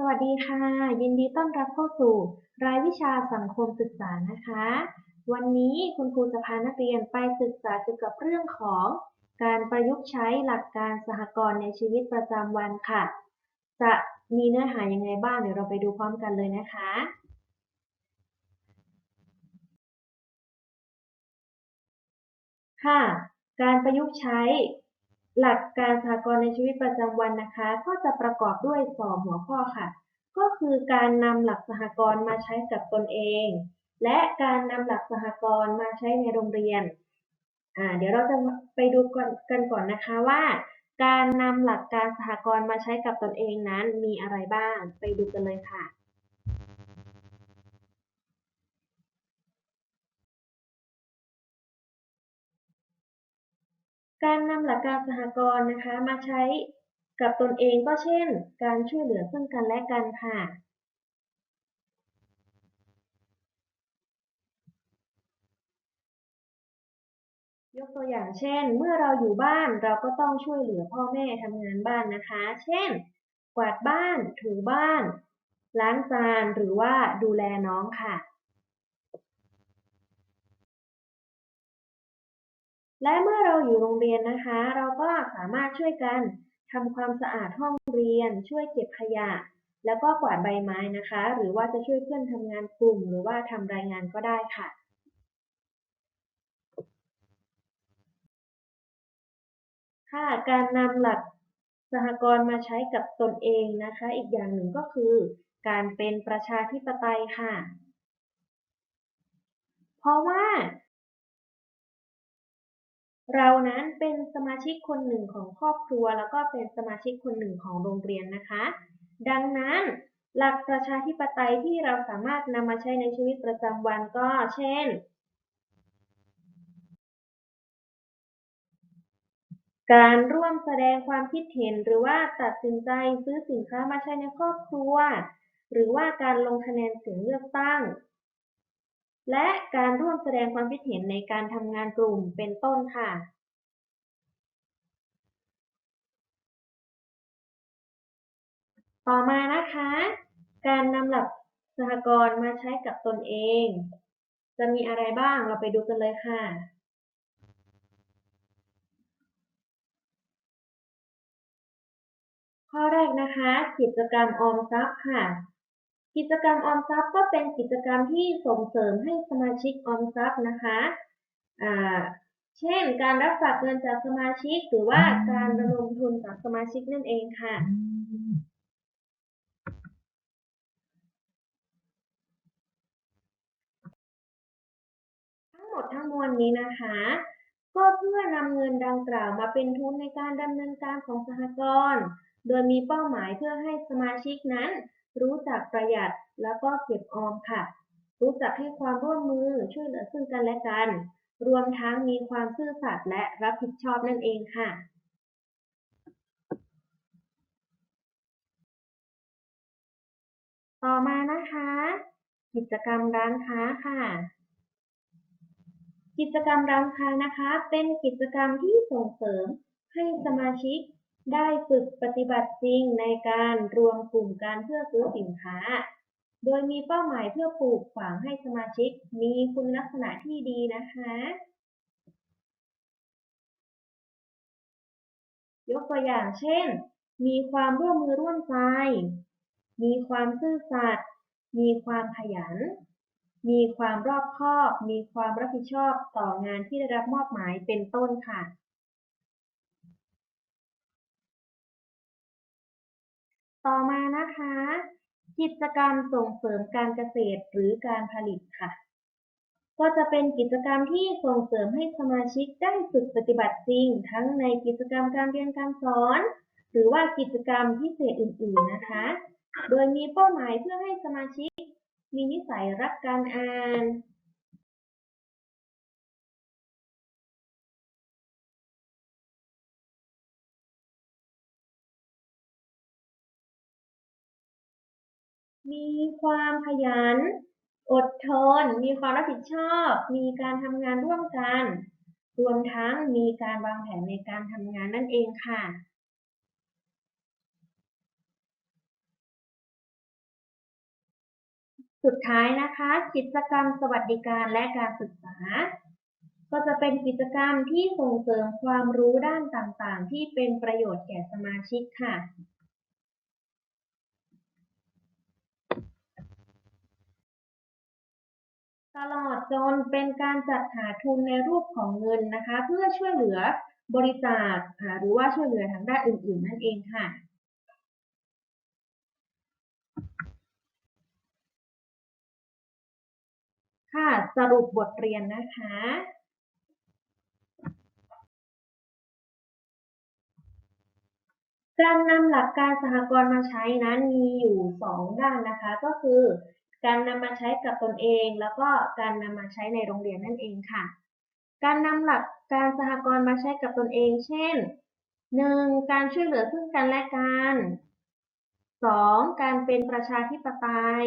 สวัสดีค่ะ ยินดีต้อนรับเข้าสู่ รายวิชาสังคมศึกษานะคะ วันนี้คุณครูจะพานักเรียนไปศึกษาเกี่ยวกับเรื่องของ การประยุกต์ใช้หลักการสหกรณ์ในชีวิตประจำวันค่ะ จะมีเนื้อหายังไงบ้างเดี๋ยวเราไปดูพร้อมกันเลยนะคะ ค่ะ การประยุกต์ใช้ หลักการสหกรณ์ในชีวิตประจำวันนะคะ ก็จะประกอบด้วยสองหัวข้อค่ะ ก็คือการนำหลักสหกรณ์มาใช้กับตนเอง และการนำหลักสหกรณ์มาใช้ในโรงเรียนอ่าเดี๋ยวเราจะไปดูกันก่อนนะคะว่า การนำหลักการสหกรณ์มาใช้กับตนเองนั้นมีอะไรบ้าง ไปดูกันเลยค่ะ การนำหลักการสหกรณ์นะคะมาใช้กับตนเองก็เช่น การช่วยเหลือซึ่งกันและกันค่ะ ยกตัวอย่างเช่น เมื่อเราอยู่บ้านเราก็ต้องช่วยเหลือพ่อแม่ทำงานบ้านนะคะ เช่น กวาดบ้าน ถูบ้าน ล้างจาน หรือว่าดูแลน้องค่ะ และเมื่อเราอยู่โรงเรียนนะคะ เราก็สามารถช่วยกันทำความสะอาดห้องเรียน ช่วยเก็บขยะ แล้วก็กวาดใบไม้นะคะ หรือว่าจะช่วยเพื่อนทำงานกลุ่ม หรือว่าทำรายงานก็ได้ค่ะค่ะการนำหลักสหกรณ์มาใช้กับตนเองนะคะ อีกอย่างหนึ่งก็คือ การเป็นประชาธิปไตยค่ะ เพราะว่า เรานั้นเป็นสมาชิกคนหนึ่งของครอบครัว แล้วก็เป็นสมาชิกคนหนึ่งของโรงเรียนนะคะ ดังนั้นหลักประชาธิปไตยที่เราสามารถนำมาใช้ในชีวิตประจำวันก็เช่น การร่วมแสดงความคิดเห็นหรือว่าตัดสินใจซื้อสินค้ามาใช้ในครอบครัว หรือว่าการลงคะแนนเสียงเลือกตั้ง และการร่วมแสดงความคิดเห็นในการทำงานกลุ่มเป็นต้นค่ะต่อมานะคะ การนำหลักสหกรณ์มาใช้กับตนเอง จะมีอะไรบ้างเราไปดูกันเลยค่ะ ข้อแรกนะคะ กิจกรรมออมทรัพย์ค่ะ กิจกรรมออมทรัพย์ก็เป็นกิจกรรมที่ส่งเสริมให้สมาชิกออมทรัพย์นะคะอ่าเช่น การรับฝากเงินจากสมาชิก หรือว่าการระดมทุนจากสมาชิกนั่นเองค่ะ ทั้งหมดทั้งมวลนี้นะคะ ก็เพื่อนำเงินดังกล่าวมาเป็นทุนในการดำเนินการของสหกรณ์ โดยมีเป้าหมายเพื่อให้สมาชิกนั้น รู้จักประหยัดแล้วก็เก็บออมค่ะ รู้จักให้ความร่วมมือช่วยเหลือซึ่งกันและกัน รวมทั้งมีความซื่อสัตย์และรับผิดชอบนั่นเองค่ะต่อมานะคะ กิจกรรมร้านค้าค่ะ กิจกรรมร้านค้านะคะ เป็นกิจกรรมที่ส่งเสริมให้สมาชิก ได้ฝึกปฏิบัติจริงในการรวมกลุ่มการเพื่อซื้อสินค้า โดยมีเป้าหมายเพื่อปลูกฝังให้สมาชิกมีคุณลักษณะที่ดีนะคะ ยกตัวอย่างเช่น มีความร่วมมือร่วมใจ มีความซื่อสัตย์ มีความขยัน มีความรอบคอบ มีความรับผิดชอบต่องานที่ได้รับมอบหมายเป็นต้นค่ะ ต่อมานะคะ กิจกรรมส่งเสริมการเกษตรหรือการผลิตค่ะ ก็จะเป็นกิจกรรมที่ส่งเสริมให้สมาชิกได้ฝึกปฏิบัติจริง ทั้งในกิจกรรมการเรียนการสอน หรือว่ากิจกรรมพิเศษอื่น ๆนะคะ โดยมีเป้าหมายเพื่อให้สมาชิก มีนิสัยรักการอ่าน มีความขยัน อดทน มีความรับผิดชอบ มีการทำงานร่วมกัน รวมทั้งมีการวางแผนในการทำงานนั่นเองค่ะสุดท้ายนะคะ กิจกรรมสวัสดิการและการศึกษา ก็จะเป็นกิจกรรมที่ส่งเสริมความรู้ด้านต่างๆ ที่เป็นประโยชน์แก่สมาชิกค่ะ ตลอดจนเป็นการจัดหาทุนในรูปของเงินนะคะ เพื่อช่วยเหลือบริจาคหรือว่าช่วยเหลือทางด้านอื่น ๆ นั่นเองค่ะค่ะสรุปบทเรียนนะคะ การนำหลักการสหกรณ์มาใช้นั้นมีอยู่ 2 ด้านนะคะ ก็คือ การนำมาใช้กับตนเอง แล้วก็การนำมาใช้ในโรงเรียนนั่นเองค่ะ การนำหลักการสหกรณ์มาใช้กับตนเอง เช่น 1. การช่วยเหลือซึ่งกันและกัน 2. การเป็นประชาธิปไตย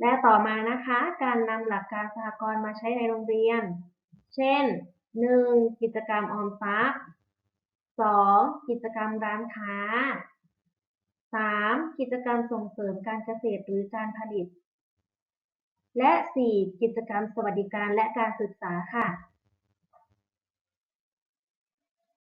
และต่อมานะคะ การนำหลักการสหกรณ์มาใช้ในโรงเรียน เช่น 1. กิจกรรมออมทรัพย์ 2. กิจกรรมร้านค้า กิจกรรมส่งเสริมการเกษตรหรือการผลิต และ 4. กิจกรรมสวัสดิการและการศึกษาค่ะ